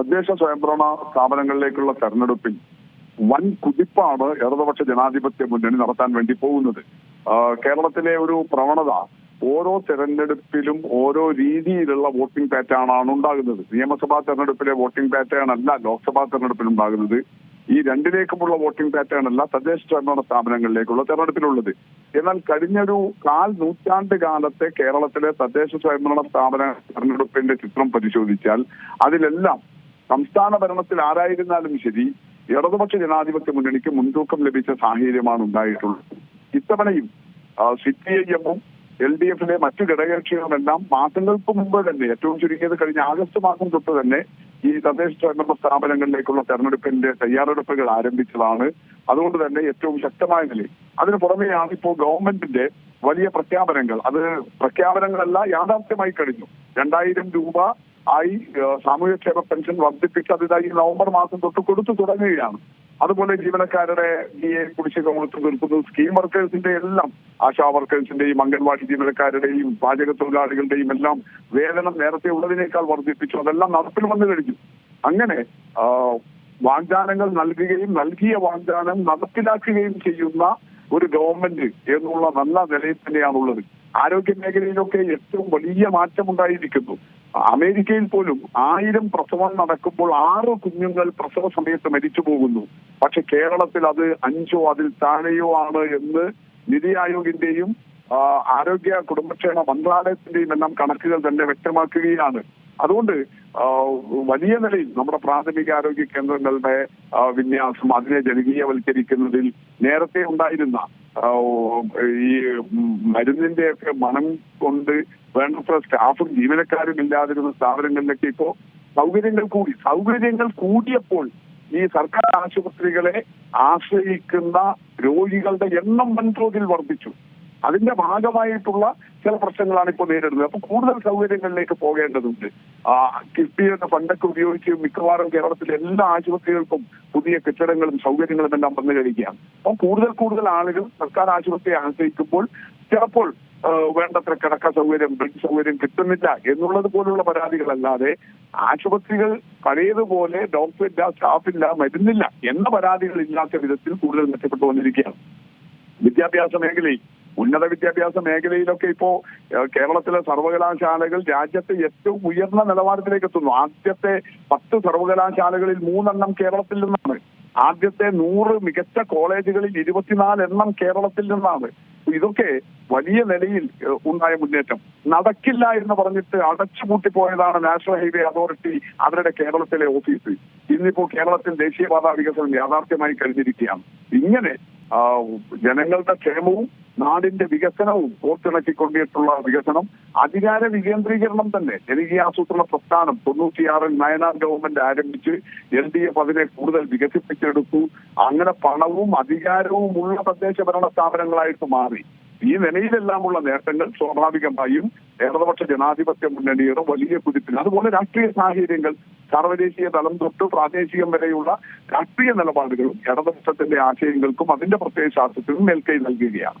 തദ്ദേശ സ്വയംഭരണ സ്ഥാപനങ്ങളിലേക്കുള്ള തെരഞ്ഞെടുപ്പിൽ വൻ കുതിപ്പാണ് ഇടതുപക്ഷ ജനാധിപത്യ മുന്നണി നടത്താൻ വേണ്ടി പോകുന്നത്. കേരളത്തിലെ ഒരു പ്രവണത ഓരോ തെരഞ്ഞെടുപ്പിലും ഓരോ രീതിയിലുള്ള വോട്ടിംഗ് പാറ്റേൺ ആണ് ഉണ്ടാകുന്നത്. നിയമസഭാ തെരഞ്ഞെടുപ്പിലെ വോട്ടിംഗ് പാറ്റേൺ അല്ല ലോക്സഭാ തെരഞ്ഞെടുപ്പിൽ ഉണ്ടാകുന്നത്. ഈ രണ്ടിലേക്കുമുള്ള വോട്ടിംഗ് പാറ്റേൺ അല്ല തദ്ദേശ സ്വയംഭരണ സ്ഥാപനങ്ങളിലേക്കുള്ള തെരഞ്ഞെടുപ്പിലുള്ളത്. എന്നാൽ കഴിഞ്ഞൊരു കാൽ നൂറ്റാണ്ട് കാലത്തെ കേരളത്തിലെ തദ്ദേശ സ്വയംഭരണ സ്ഥാപന തെരഞ്ഞെടുപ്പിന്റെ ചിത്രം പരിശോധിച്ചാൽ അതിലെല്ലാം സംസ്ഥാന ഭരണത്തിൽ ആരായിരുന്നാലും ശരി ഇടതുപക്ഷ ജനാധിപത്യ മുന്നണിക്ക് മുൻതൂക്കം ലഭിച്ച സാഹചര്യമാണ് ഉണ്ടായിട്ടുള്ളത്. ഇത്തവണയും സി പി ഐ എമ്മും എൽ ഡി എഫിലെ മറ്റു ഘടകകക്ഷികളുമെല്ലാം മാസങ്ങൾക്ക് മുമ്പ് തന്നെ ഏറ്റവും ചുരുങ്ങിയത് കഴിഞ്ഞ ആഗസ്റ്റ് മാസം തൊട്ട് തന്നെ ഈ തദ്ദേശ സ്വയംഭരണ സ്ഥാപനങ്ങളിലേക്കുള്ള തെരഞ്ഞെടുപ്പിന്റെ തയ്യാറെടുപ്പുകൾ ആരംഭിച്ചതാണ്. അതുകൊണ്ട് തന്നെ ഏറ്റവും ശക്തമായ നിലയിൽ. അതിന് പുറമെയാണ് ഇപ്പോൾ ഗവൺമെന്റിന്റെ വലിയ പ്രഖ്യാപനങ്ങൾ. അത് പ്രഖ്യാപനങ്ങളല്ല യാഥാർത്ഥ്യമായി കഴിഞ്ഞു. രണ്ടായിരം രൂപ ആയി സാമൂഹ്യക്ഷേമ പെൻഷൻ വർദ്ധിപ്പിച്ച് അത് ഇതായി നവംബർ മാസം തൊട്ട് കൊടുത്തു തുടങ്ങുകയാണ്. അതുപോലെ ജീവനക്കാരുടെ ഡി കുടിശ്ശിക കൊടുത്തു തീർക്കുന്നു. സ്കീം വർക്കേഴ്സിന്റെ എല്ലാം ആശാ വർക്കേഴ്സിന്റെയും അംഗൻവാടി ജീവനക്കാരുടെയും പാചക തൊഴിലാളികളുടെയും എല്ലാം വേതനം നേരത്തെ ഉള്ളതിനേക്കാൾ വർദ്ധിപ്പിച്ചു. അതെല്ലാം നടപ്പിൽ വന്നു കഴിഞ്ഞു. അങ്ങനെ വാഗ്ദാനങ്ങൾ നൽകുകയും നൽകിയ വാഗ്ദാനം നടപ്പിലാക്കുകയും ചെയ്യുന്ന ഒരു ഗവൺമെന്റ് എന്നുള്ള നല്ല നിലയിൽ തന്നെയാണുള്ളത്. ആരോഗ്യ മേഖലയിലൊക്കെ ഏറ്റവും വലിയ മാറ്റം ഉണ്ടായിരിക്കുന്നു അമേരിക്കയിൽ പോലും ആയിരം പ്രസവം നടക്കുമ്പോൾ ആറ് കുഞ്ഞുങ്ങൾ പ്രസവ സമയത്ത് മരിച്ചു പോകുന്നു. പക്ഷെ കേരളത്തിൽ അത് അഞ്ചോ അതിൽ താഴെയോ ആണ് എന്ന് നിതി ആയോഗിന്റെയും ആരോഗ്യ കുടുംബക്ഷേമ മന്ത്രാലയത്തിന്റെയും എല്ലാം കണക്കുകൾ തന്നെ വ്യക്തമാക്കുകയാണ്. അതുകൊണ്ട് വലിയ നിലയിൽ നമ്മുടെ പ്രാഥമിക ആരോഗ്യ കേന്ദ്രങ്ങളുടെ വിന്യാസം അതിനെ ജനകീയവൽക്കരിക്കുന്നതിൽ നേരത്തെ ഉണ്ടായിരുന്ന ഈ മരുന്നിന്റെ ഒക്കെ മണം കൊണ്ട് വേണ്ടത്ര സ്റ്റാഫും ജീവനക്കാരും ഇല്ലാതിരുന്ന സ്ഥാപനങ്ങളിലൊക്കെ ഇപ്പോ സൗകര്യങ്ങൾ കൂടി സൗകര്യങ്ങൾ കൂടിയപ്പോൾ ഈ സർക്കാർ ആശുപത്രികളെ ആശ്രയിക്കുന്ന രോഗികളുടെ എണ്ണം വൻതോതിൽ വർദ്ധിച്ചു. അതിന്റെ ഭാഗമായിട്ടുള്ള ചില പ്രശ്നങ്ങളാണ് ഇപ്പോൾ നേരിടുന്നത്. അപ്പൊ കൂടുതൽ സൗകര്യങ്ങളിലേക്ക് പോകേണ്ടതുണ്ട്. ആ കിഫ്ബി എന്ന ഫണ്ടൊക്കെ ഉപയോഗിച്ച് മിക്കവാറും കേരളത്തിലെ എല്ലാ ആശുപത്രികൾക്കും പുതിയ കെട്ടിടങ്ങളും സൗകര്യങ്ങളും എല്ലാം വന്നു കഴിക്കുകയാണ് അപ്പം കൂടുതൽ കൂടുതൽ ആളുകൾ സർക്കാർ ആശുപത്രിയെ ആശ്രയിക്കുമ്പോൾ ചിലപ്പോൾ വേണ്ടത്ര കിടക്ക സൗകര്യം ബെഡ് സൗകര്യം കിട്ടുന്നില്ല എന്നുള്ളത് പോലുള്ള പരാതികളല്ലാതെ ആശുപത്രികൾ പഴയതുപോലെ ഡോക്ടറില്ല സ്റ്റാഫില്ല മരുന്നില്ല എന്ന പരാതികൾ ഇല്ലാത്ത വിധത്തിൽ കൂടുതൽ മെച്ചപ്പെട്ടു വന്നിരിക്കുകയാണ്. വിദ്യാഭ്യാസ മേഖലയിൽ ഉന്നത വിദ്യാഭ്യാസ മേഖലയിലൊക്കെ ഇപ്പോ കേരളത്തിലെ സർവകലാശാലകൾ രാജ്യത്തെ ഏറ്റവും ഉയർന്ന നിലവാരത്തിലേക്ക് എത്തുന്നു. ആദ്യത്തെ പത്ത് സർവകലാശാലകളിൽ മൂന്നെണ്ണം കേരളത്തിൽ നിന്നാണ്. ആദ്യത്തെ നൂറ് മികച്ച കോളേജുകളിൽ ഇരുപത്തിനാല് എണ്ണം കേരളത്തിൽ നിന്നാണ്. ഇതൊക്കെ വലിയ നിലയിൽ ഉണ്ടായ മുന്നേറ്റം. നടക്കില്ല എന്ന് പറഞ്ഞിട്ട് അടച്ചുപൂട്ടിപ്പോയതാണ് നാഷണൽ ഹൈവേ അതോറിറ്റി അവരുടെ കേരളത്തിലെ ഓഫീസ്. ഇന്നിപ്പോ കേരളത്തിൽ ദേശീയപാത വികസനം യാഥാർത്ഥ്യമായി കഴിഞ്ഞിരിക്കുകയാണ്. ഇങ്ങനെ ജനങ്ങളുടെ ക്ഷേമവും നാടിന്റെ വികസനവും കോർത്തിണക്കിക്കൊണ്ടിട്ടുള്ള വികസനം അധികാര വികേന്ദ്രീകരണം തന്നെ. ജനകീയ ആസൂത്രണ പ്രസ്ഥാനം തൊണ്ണൂറ്റിയാറിൽ നയനാർ ഗവൺമെന്റ് ആരംഭിച്ച് എൽ ഡി എഫ് അതിനെ കൂടുതൽ വികസിപ്പിച്ചെടുത്തു. അങ്ങനെ പണവും അധികാരവും ഉള്ള തദ്ദേശ ഭരണ സ്ഥാപനങ്ങളായിട്ട് മാറി. ഈ നിലയിലെല്ലാമുള്ള നേട്ടങ്ങൾ സ്വാഭാവികമായും ഇടതുപക്ഷ ജനാധിപത്യ മുന്നണിയുടെ വലിയ കുതിപ്പിന്. അതുപോലെ രാഷ്ട്രീയ സാഹചര്യങ്ങൾ സർവദേശീയ തലം തൊട്ട് പ്രാദേശികം വരെയുള്ള രാഷ്ട്രീയ നിലപാടുകളും ഇടതുപക്ഷത്തിന്റെ ആശയങ്ങൾക്കും അതിന്റെ പ്രത്യേക ശാസ്ത്രത്തിനും മേൽക്കൈ നൽകുകയാണ്.